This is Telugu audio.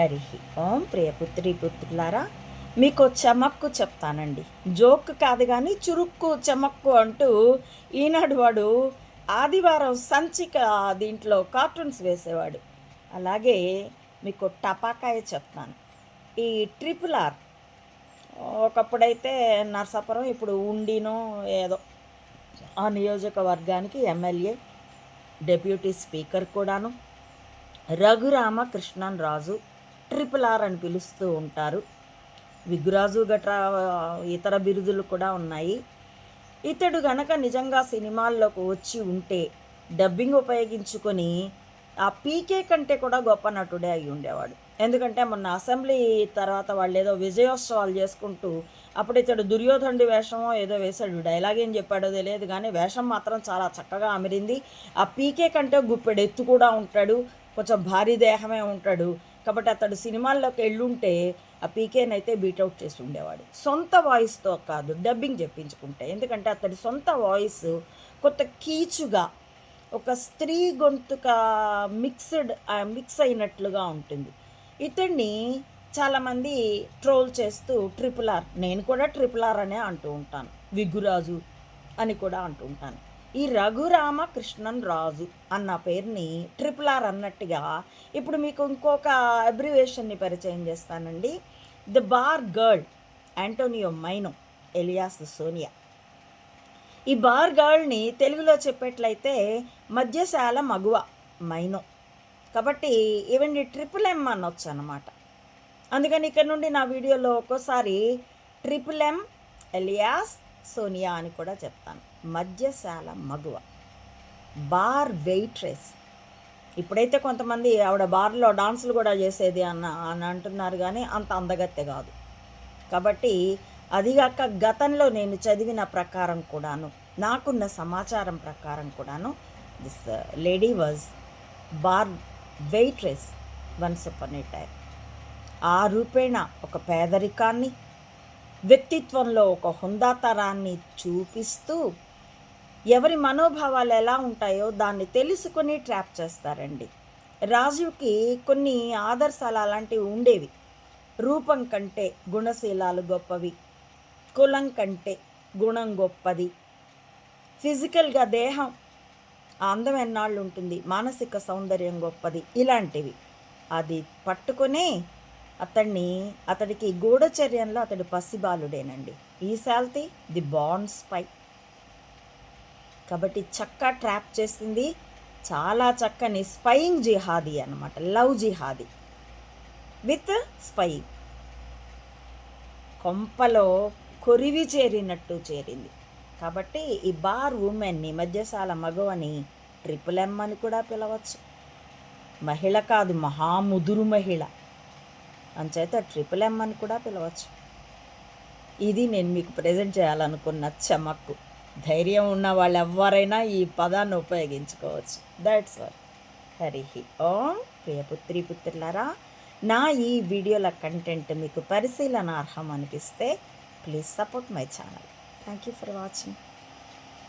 హరి ఓం ప్రియపుత్రి పుత్రులారా మీకు చమక్కు చెప్తానండి. జోక్ కాదు కానీ చురుక్కు చమక్కు అంటూ ఈనాడు వాడు ఆదివారం సంచిక దీంట్లో కార్టూన్స్ వేసేవాడు. అలాగే మీకు టపాకాయ చెప్తాను. ఈ ట్రిపుల్ ఆర్ ఒకప్పుడైతే నర్సాపురం ఇప్పుడు ఉండినో ఏదో ఆ నియోజకవర్గానికి ఎమ్మెల్యే డెప్యూటీ స్పీకర్ కూడాను. రఘురామ కృష్ణన్ రాజు ట్రిపుల్ ఆర్ అని పిలుస్తూ ఉంటారు. విగ్గురాజు గట్రా ఇతర బిరుదులు కూడా ఉన్నాయి. ఇతడు గనక నిజంగా సినిమాల్లోకి వచ్చి ఉంటే డబ్బింగ్ ఉపయోగించుకొని ఆ పీకే కంటే కూడా గొప్ప నటుడే అయి ఉండేవాడు. ఎందుకంటే మొన్న అసెంబ్లీ తర్వాత వాళ్ళు ఏదో విజయోత్సవాలు చేసుకుంటూ అప్పుడు ఇతడు దుర్యోధనుడి వేషమో ఏదో వేశాడు. డైలాగ్ ఏం చెప్పాడో తెలియదు కానీ వేషం మాత్రం చాలా చక్కగా అమిరింది. ఆ పీకే కంటే గుప్పెడు ఎత్తు కూడా ఉంటాడు. కొంచెం భారీ దేహమే ఉంటాడు. కాబట్టి అతడు సినిమాల్లోకి వెళ్ళుంటే ఆ పీకేనైతే బీటౌట్ చేసి ఉండేవాడు సొంత వాయిస్తో కాదు డబ్బింగ్ చెప్పించుకుంటే. ఎందుకంటే అతడి సొంత వాయిస్ కొత్త కీచుగా ఒక స్త్రీ గొంతుక మిక్స్డ్ మిక్స్ అయినట్లుగా ఉంటుంది. ఇతన్ని చాలామంది ట్రోల్ చేస్తూ ట్రిపుల్ ఆర్ నేను కూడా ట్రిపుల్ ఆర్ అనే అంటూ ఉంటాను. విగ్గురాజు అని కూడా అంటూ ఉంటాను. ఈ రఘురామ కృష్ణన్ రాజు అన్న పేరుని ట్రిపుల్ ఆర్ అన్నట్టుగా ఇప్పుడు మీకు ఇంకొక అబ్రివేషన్ని పరిచయం చేస్తానండి. The bar girl Antonio Maino alias Sonia ఈ బార్ గర్ల్ని తెలుగులో చెప్పేట్లయితే మధ్యశాల మగువ మైనో కాబట్టి ఈవెన్ ట్రిపుల్ ఎం అనొచ్చు అనమాట అందుకని ఇక్కడ నుండి నా వీడియోలో ఒక్కోసారి ట్రిపుల్ ఎం ఎలియాస్ సోనియా అని కూడా చెప్తాను. మద్యశాల మగువ. Bar waitress. ఇప్పుడైతే కొంతమంది ఆవిడ బార్లో డాన్సులు కూడా చేసేది అన్న అని అంటున్నారు కానీ అంత అందగత్తె కాదు. కాబట్టి అదిగాక గతంలో నేను చదివిన ప్రకారం కూడాను నాకున్న సమాచారం ప్రకారం కూడాను this lady was bar waitress once upon a time ఆ రూపేణ ఒక పేదరికాన్ని వ్యక్తిత్వంలో ఒక హుందాతరాన్ని చూపిస్తూ ఎవరి మనోభావాలు ఎలా ఉంటాయో దాన్ని తెలుసుకొని ట్రాప్ చేస్తారండి. రాజుకి కొన్ని ఆదర్శాలు అలాంటివి ఉండేవి. రూపం కంటే గుణశీలాలు గొప్పవి. కులం కంటే గుణం గొప్పది. ఫిజికల్గా దేహం అందం ఎన్నాళ్ళు ఉంటుంది? మానసిక సౌందర్యం గొప్పది. ఇలాంటివి. అది పట్టుకునే అతన్ని అతడికి గూఢచర్యంలో అతడు పసిబాలుడేనండి. ఈ శాల్తీ ది బాండ్ స్పై కాబట్టి చక్క ట్రాప్ చేసింది. చాలా చక్కని స్పైయింగ్ జిహాదీ అనమాట లవ్ జిహాదీ. విత్ స్పై కొంపలో కొరివి చేరినట్టు చేరింది. కాబట్టి ఈ బార్ ఉమెన్ని మధ్యశాల మగవని ట్రిపుల్ ఎమ్ అని కూడా పిలవచ్చు. మహిళ కాదు మహాముదురు మహిళ. అంచేత ట్రిపుల్ ఎం అని కూడా పిలవచ్చు. ఇది నేను మీకు ప్రజెంట్ చేయాలనుకున్న చమక్కు. ధైర్యం ఉన్న వాళ్ళు ఎవరైనా ఈ పదాన్ని ఉపయోగించుకోవచ్చు. That's all Hari Om. ప్రియపుత్రి పుత్రులారా నా ఈ వీడియోల కంటెంట్ మీకు పరిశీలనార్హం అనిపిస్తే please support my channel. Thank you for watching